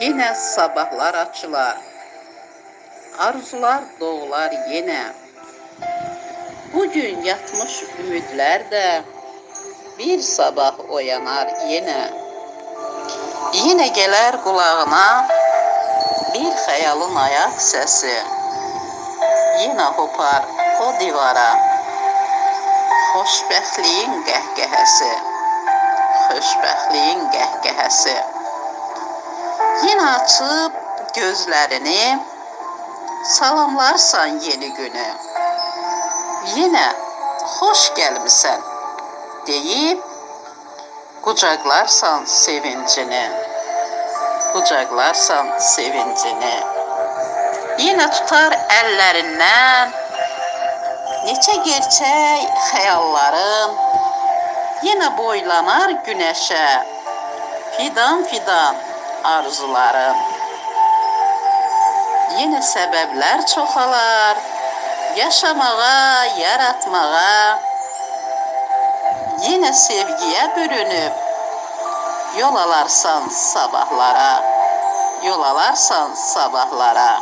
Yenə sabahlar açılar, arzular doğular yenə. Bu gün yatmış ümidlər də bir sabah oyanar yenə. Yenə gələr qulağına bir xəyalın ayaq səsi. Yenə hopar o divara xoşbəxtliyin qəhqəhəsi. Xoşbəxtliyin qəhqəhəsi. Açıp gözlerini salamlarsan yeni günü. Yine hoş gelmişsen deyip kucaklarsan sevincini. Kucaklarsan sevincini. Yine tutar ellerinden neçə gerçək xəyalların Yine boylanar güneşe fidan fidan arzuların. Yine sebepler çoxalar yaşamağa, yaratmağa. Yine sevgiye bürünüp yol alarsan sabahlara, yol alarsan sabahlara.